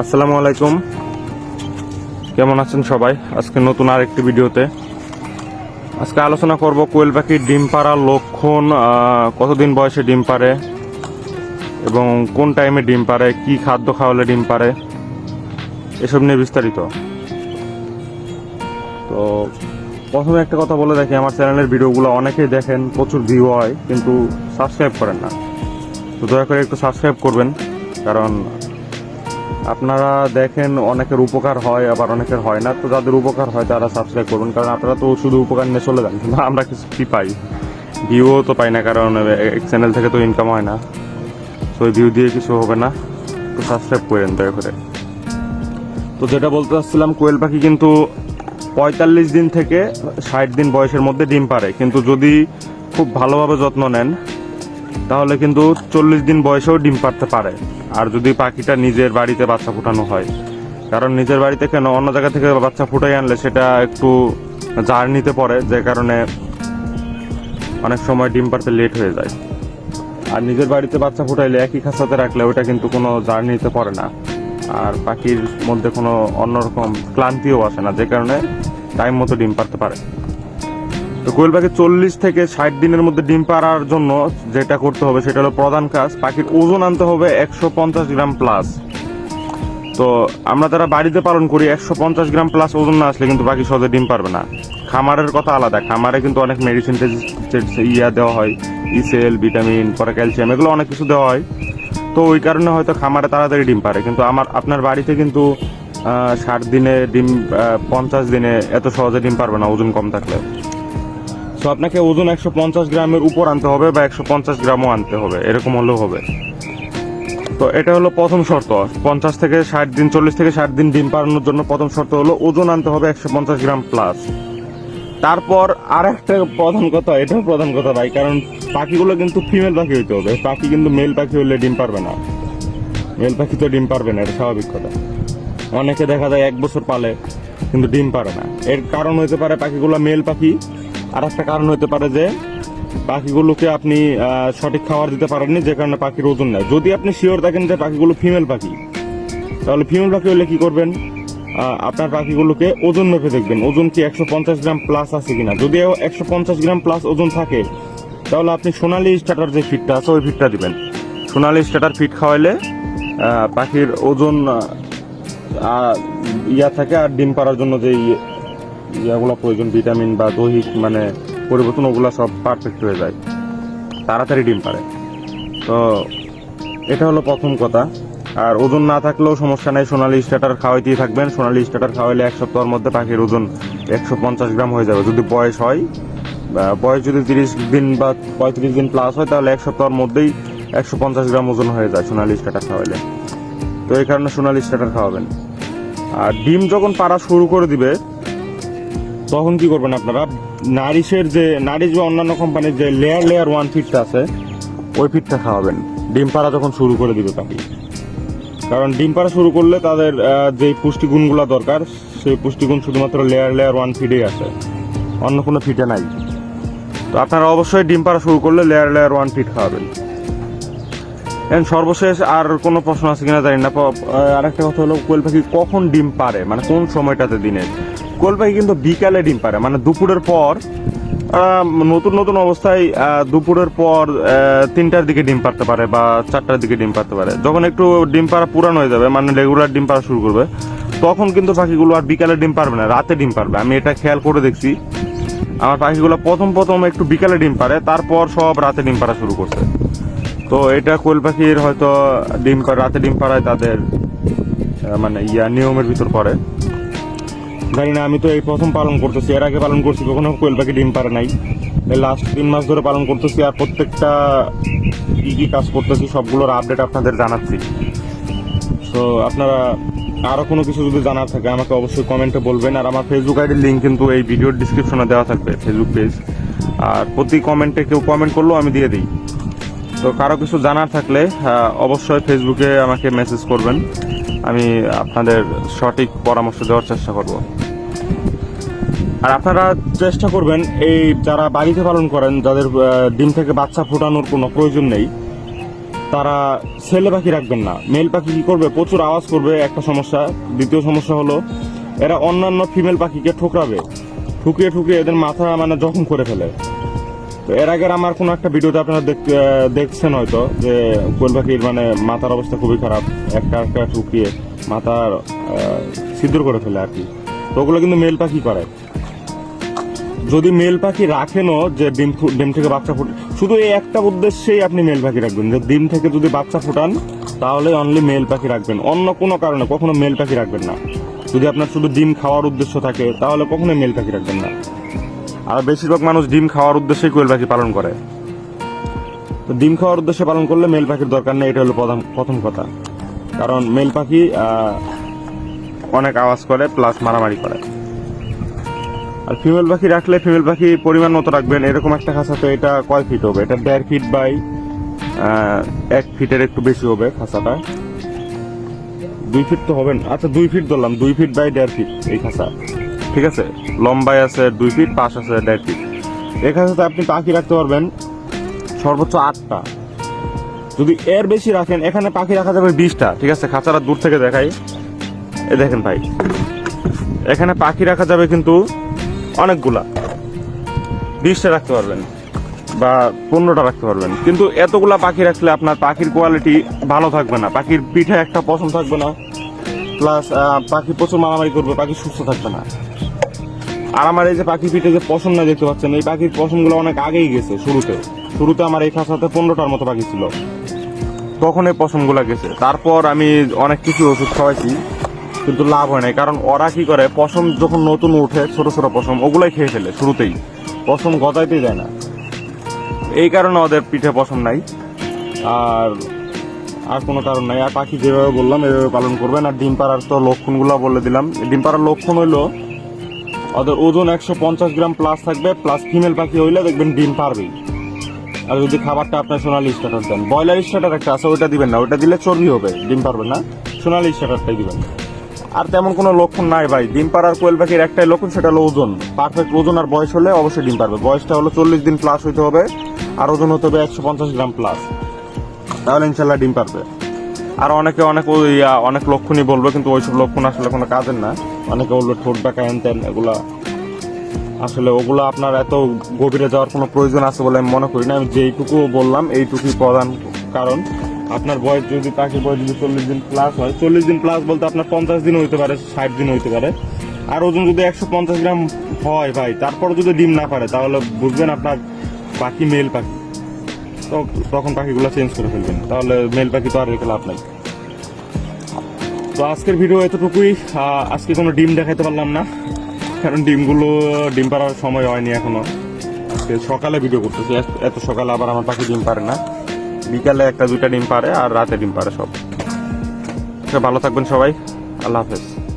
আসসালামু আলাইকুম। কেমন আছেন সবাই? আজকে নতুন আরেকটি ভিডিওতে। আজকে আলোচনা করব কোয়েল পাখির ডিম পাড়ার লক্ষণ কতদিন বয়সে ডিম পারে এবং কোন টাইমে ডিম পারে কি খাদ্য খাওয়ালে ডিম পারে এসব নিয়ে বিস্তারিত। তো প্রথমে একটা কথা বলে দেখি আমার চ্যানেলের ভিডিওগুলো অনেকেই দেখেন, প্রচুর ভিউ হয়, কিন্তু সাবস্ক্রাইব করেন না। তো দয়া করে একটু সাবস্ক্রাইব করবেন, কারণ আপনারা দেখেন অনেকের উপকার হয়, আবার অনেকের হয় না। তো যাদের উপকার হয় তারা সাবস্ক্রাইব করুন, কারণ আপনারা তো শুধু উপকার নিয়ে চলে যান, কিন্তু আমরা কিছু কি পাই? ভিউও তো পাই না, কারণ এক চ্যানেল থেকে তো ইনকাম হয় না। তো ওই ভিউ দিয়ে কিছু হবে না। তো সাবস্ক্রাইব করেন, দয়া করে। তো যেটা বলতে চাচ্ছিলাম, কোয়েল পাখি কিন্তু পঁয়তাল্লিশ দিন থেকে ষাট দিন বয়সের মধ্যে ডিম পারে কিন্তু যদি খুব ভালোভাবে যত্ন নেন তাহলে কিন্তু চল্লিশ দিন বয়সেও ডিম পারতে পারে। আর যদি পাখিটা নিজের বাড়িতে বাচ্চা ফুটানো হয়। কারণ নিজের বাড়িতে কেন? অন্য জায়গা থেকে বাচ্চা ফুটাই আনলে সেটা একটু জার্নিতে পড়ে, যে কারণে অনেক সময় ডিম পারতে লেট হয়ে যায়। আর নিজের বাড়িতে বাচ্চা ফুটাইলে একই খাঁচাতে রাখলে ওটা কিন্তু কোনো জার্নিতে পড়ে না। আর পাখির মধ্যে কোনো অন্যরকম ক্লান্তিও আসে না, যে কারণে টাইম মতো ডিম পারতে পারে। তো কোয়েল পাখি চল্লিশ থেকে ষাট দিনের মধ্যে ডিম পাড়ার জন্য যেটা করতে হবে সেটা হলো প্রধান কাজ, পাখির ওজন আনতে হবে একশো পঞ্চাশ গ্রাম প্লাস তো আমরা যারা বাড়িতে পালন করি, একশো পঞ্চাশ গ্রাম প্লাস ওজন না আসলে কিন্তু পাখি সহজে ডিম পারবে না। খামারের কথা আলাদা, খামারে কিন্তু অনেক মেডিসিন ইয়া দেওয়া হয় ইসেল ভিটামিন পরে ক্যালসিয়াম এগুলো অনেক কিছু দেওয়া হয়। তো ওই কারণে হয়তো খামারে তাড়াতাড়ি ডিম পারে, কিন্তু আমার আপনার বাড়িতে কিন্তু ষাট দিনে ডিম পঞ্চাশ দিনে এত সহজে ডিম পারবে না, ওজন কম থাকলে। তো আপনাকে ওজন একশো পঞ্চাশ গ্রামের উপর আনতে হবে বা একশো পঞ্চাশ গ্রামও আনতে হবে, এরকম হলেও হবে। তো এটা হলো প্রথম শর্ত। পঞ্চাশ থেকে ষাট দিন, চল্লিশ থেকে ষাট দিন ডিম পাড়ানোর জন্য প্রথম শর্ত হলো ওজন আনতে হবে একশো পঞ্চাশ গ্রাম প্লাস তারপর আর একটা প্রধান কথা, এটাও প্রধান কথা ভাই, কারণ পাখিগুলো কিন্তু ফিমেল পাখি হইতে হবে। পাখি কিন্তু মেল পাখি হলে ডিম পারবে না। মেল পাখি তো ডিম পারবে না, এটা স্বাভাবিক কথা। অনেকে দেখা যায় এক বছর পালে কিন্তু ডিম পারে না। এর কারণ হতে পারে পাখিগুলো মেল পাখি আর একটা কারণ হতে পারে যে পাখিগুলোকে আপনি সঠিক খাবার দিতে পারেননি, যে কারণে পাখির ওজন নেয় যদি আপনি শিওর থাকেন যে পাখিগুলো ফিমেল পাখি, তাহলে ফিমেল পাখি হলে কী করবেন? আপনার পাখিগুলোকে ওজন মেপে দেখবেন। ওজন কি একশো পঞ্চাশ গ্রাম প্লাস আছে কিনা? যদি একশো পঞ্চাশ গ্রাম প্লাস ওজন থাকে, তাহলে আপনি সোনালি স্টার্টার যে ফিটটা আছে, ওই ফিটটা দিবেন। সোনালি স্টার্টার ফিট খাওয়াইলে পাখির ওজন ইয়া থাকে আর ডিম পাড়ার জন্য যে ইয়াগুলো প্রয়োজন, ভিটামিন বা দৈহিক মানে পরিবর্তন, ওগুলো সব পারফেক্ট হয়ে যায়। তাড়াতাড়ি ডিম পারে তো এটা হলো প্রথম কথা। আর ওজন না থাকলেও সমস্যা নেই, সোনালি স্টার্টার খাওয়াইতেই থাকবেন। সোনালি স্টার্টার খাওয়াইলে এক সপ্তাহের মধ্যে পাখির ওজন একশো পঞ্চাশ গ্রাম হয়ে যাবে। যদি বয়স হয় বয়স যদি তিরিশ দিন বা পঁয়ত্রিশ দিন প্লাস হয়, তাহলে এক সপ্তাহের মধ্যেই একশো পঞ্চাশ গ্রাম ওজন হয়ে যায় সোনালি স্টার্টার খাওয়াইলে। তো এই কারণে সোনালি স্টার্টার খাওয়াবেন। আর ডিম যখন পাড়া শুরু করে দিবে তখন কি করবেন আপনারা? নারিশের যে, নারিশ বা অন্যান্য কোম্পানির যে লেয়ার লেয়ার ওয়ান ফিটটা আছে, ওই ফিটটা খাওয়াবেন। ডিম পাড়া যখন শুরু করে দিবে পাখি কারণ ডিম পাড়া শুরু করলে তাদের যে পুষ্টিগুণগুলো দরকার, সেই পুষ্টিগুণ শুধুমাত্র লেয়ার লেয়ার ওয়ান ফিডেই আছে। অন্য কোনো ফিটে নাই। তো আপনারা অবশ্যই ডিম পাড়া শুরু করলে লেয়ার লেয়ার ওয়ান ফিট খাওয়াবেন। এখন সর্বশেষ আর কোনো প্রশ্ন আছে কিনা জানি না। আর একটা কথা হলো, কোয়েল পাখি কখন ডিম পারে মানে কোন সময়টাতে দিনে? কোয়েল পাখি কিন্তু বিকালে ডিম পারে মানে দুপুরের পর নতুন নতুন অবস্থায় দুপুরের পর তিনটার দিকে ডিম পারতে পারে বা চারটার দিকে ডিম পারতে পারে। যখন একটু ডিম পাড়া পুরানো হয়ে যাবে মানে রেগুলার ডিম পাড়া শুরু করবে, তখন কিন্তু পাখিগুলো আর বিকালে ডিম পারবে না, রাতে ডিম পারবে আমি এটা খেয়াল করে দেখছি। আমার পাখিগুলো প্রথম প্রথম একটু বিকালে ডিম পারে তারপর সব রাতে ডিম পাড়া শুরু করছে। তো এটা কোয়েল পাখির হয়তো ডিম রাতে ডিম পাড়ায় তাদের মানে ইয়া, নিয়মের ভিতর পড়ে। জানি না, আমি তো এই প্রথম পালন করতেছি, এর আগে পালন করছি, কখনো কোয়েল পাখি ডিম পারে নাই। লাস্ট তিন মাস ধরে পালন করতেছি আর প্রত্যেকটা কি কি কাজ করতেছি, সবগুলোর আপডেট আপনাদের জানাচ্ছি। তো আপনারা আরও কোনো কিছু যদি জানার থাকে, আমাকে অবশ্যই কমেন্টে বলবেন। আর আমার ফেসবুক আইডির লিঙ্ক কিন্তু এই ভিডিওর ডিসক্রিপশনে দেওয়া থাকবে ফেসবুক পেজ আর প্রতি কমেন্টে কেউ কমেন্ট করলেও আমি দিয়ে দিই। তো কারও কিছু জানার থাকলে অবশ্যই ফেসবুকে আমাকে মেসেজ করবেন। আমি আপনাদের সঠিক পরামর্শ দেওয়ার চেষ্টা করব। আর আপনারা চেষ্টা করবেন এই যারা বাড়িতে পালন করেন, যাদের ডিম থেকে বাচ্চা ফোটানোর কোনো প্রয়োজন নেই, তারা ছেলে পাখি রাখবেন না। মেল পাখি কি করবে? প্রচুর আওয়াজ করবে, একটা সমস্যা। দ্বিতীয় সমস্যা হলো, এরা অন্যান্য ফিমেল পাখিকে ঠোকরাবে। ঠুকিয়ে ঠুকিয়ে এদের মাথা মানে জখম করে ফেলে। তো এর আগের আমার কোনো একটা ভিডিওতে আপনারা দেখ- দেখছেন হয়তো যে কোয়েল পাখির মানে মাথার অবস্থা খুবই খারাপ। একটা একটা ঠুকিয়ে মাথার ছিদ্র করে ফেলে আর কি। তো ওগুলো কিন্তু মেল পাখি করে। যদি মেল পাখি রাখেনও যে ডিম ডিম থেকে বাচ্চা ফুটে শুধু এই একটা উদ্দেশ্যেই আপনি মেল পাখি রাখবেন। যে ডিম থেকে যদি বাচ্চা ফুটান, তাহলে অনলি মেল পাখি রাখবেন। অন্য কোনো কারণে কখনো মেল পাখি রাখবেন না। যদি আপনার শুধু ডিম খাওয়ার উদ্দেশ্য থাকে, তাহলে কখনোই মেল পাখি রাখবেন না। আর বেশিরভাগ মানুষ ডিম খাওয়ার উদ্দেশ্যেই কোয়েল পাখি পালন করে। তো ডিম খাওয়ার উদ্দেশ্যে পালন করলে মেল পাখির দরকার নেই, এটা হলো প্রথম প্রথম কথা। কারণ মেল পাখি অনেক আওয়াজ করে প্লাস মারামারি করে। আর ফিমেল পাখি রাখলে ফিমেল পাখি পরিমাণ মতো রাখবেন। এরকম একটা খাঁচা তো এটা কয় ফিট হবে? এটা দেড় ফিট বাই এক ফিটের একটু বেশি হবে খাঁচাটা। দুই ফিট তো হবেন আচ্ছা দুই ফিট ধরলাম। দুই ফিট বাই দেড় ফিট এই খাঁচা। ঠিক আছে? লম্বায় আছে দুই ফিট পাশ আছে দেড় ফিট এই খাঁচাতে আপনি পাখি রাখতে পারবেন সর্বোচ্চ আটটা। যদি এর বেশি রাখেন, এখানে পাখি রাখা যাবে বিশটা। ঠিক আছে? খাঁচাটা দূর থেকে দেখাই। এ দেখেন ভাই। এখানে পাখি রাখা যাবে কিন্তু অনেকগুলা। বিশটা রাখতে পারবেন বা পনেরোটা রাখতে পারবেন। কিন্তু এতগুলা পাখি রাখলে আপনার পাখির কোয়ালিটি ভালো থাকবে না। পাখির পিঠে একটা পছন্দ থাকবে না। প্লাস পাখি প্রচুর মারামারি করবে, পাখি সুস্থ থাকবে না। আর আমার এই যে পাখি পিঠে যে পশম না দেখতে পাচ্ছেন, এই পাখির পশমগুলো অনেক আগেই গেছে শুরুতে। শুরুতে আমার এই খাঁচাতে পনেরোটার মতো পাখি ছিল। তখন এই পশমগুলা গেছে। তারপর আমি অনেক কিছু ওষুধ খাওয়াইছি। কিন্তু লাভ হয় নাই। কারণ ওরা কি করে, পশম যখন নতুন উঠে, ছোট ছোট পশম, ওগুলাই খেয়ে ফেলে শুরুতেই। পশম গজাইতেই যায় না। এই কারণে ওদের পিঠে পশম নাই। আর আর কোনো কারণ নাই। আর পাখি যেভাবে বললাম, এভাবে পালন করবেন। আর ডিম পাড়ার তো লক্ষণগুলো বলে দিলাম। ডিম পাড়ার লক্ষণ হইল, ওদের ওজন একশো পঞ্চাশ গ্রাম প্লাস থাকবে প্লাস ফিমেল পাখি হইলে দেখবেন ডিম পারবেই আর যদি খাবারটা আপনার সোনালি স্টার্টার দেন, ব্রয়লার স্টার্টার একটা আছে, ওইটা দিবেন না। ওইটা দিলে চর্বি হবে, ডিম পারবে না। সোনালি স্টার্টারটাই দিবেন। আর তেমন কোনো লক্ষণ নাই ভাই। ডিম পাড়ার কোয়েল পাখির একটাই লক্ষণ, সেটা হলো ওজন। পারফেক্ট ওজন আর বয়স হলে অবশ্যই ডিম পারবে বয়সটা হলো চল্লিশ দিন প্লাস হইতে হবে আর ওজন হতে হবে একশো পঞ্চাশ গ্রাম প্লাস তাহলে ইনশাল্লাহ ডিম পারবে আর অনেকে অনেক ওই অনেক লক্ষণই বলবে, কিন্তু ওইসব লক্ষণ আসলে কোনো কাজের না। অনেকে বলবে ঠোঁট বাঁকা হ্যান ত্যান, এগুলা আসলে ওগুলো আপনার এত গভীরে যাওয়ার কোনো প্রয়োজন আছে বলে আমি মনে করি না। আমি যেইটুকু বললাম, এইটুকুই প্রধান কারণ। আপনার বয়স যদি পাখির বয়স যদি চল্লিশ দিন প্লাস হয়, চল্লিশ দিন প্লাস বলতে আপনার পঞ্চাশ দিন হইতে পারে, ষাট দিন হইতে পারে। আর ওজন যদি একশো পঞ্চাশ গ্রাম হয় ভাই, তারপর যদি ডিম না পারে, তাহলে বুঝবেন আপনার পাখি মেল পাখি। তো তখন পাখিগুলো চেঞ্জ করে ফেলবেন, তাহলে মেল পাখি তো আর রেখে লাভ নাই। তো আজকের ভিডিও এতটুকুই। আজকে কোনো ডিম দেখাতে পারলাম না, কারণ ডিমগুলো, ডিম পাড়ার সময় হয়নি এখনও। আজকে সকালে ভিডিও করতেছি, এত সকালে আবার আমার পাখি ডিম পারে না। বিকালে একটা দুইটা ডিম পারে আর রাতে ডিম পারে সব। তো ভালো থাকবেন সবাই। আল্লাহ হাফেজ।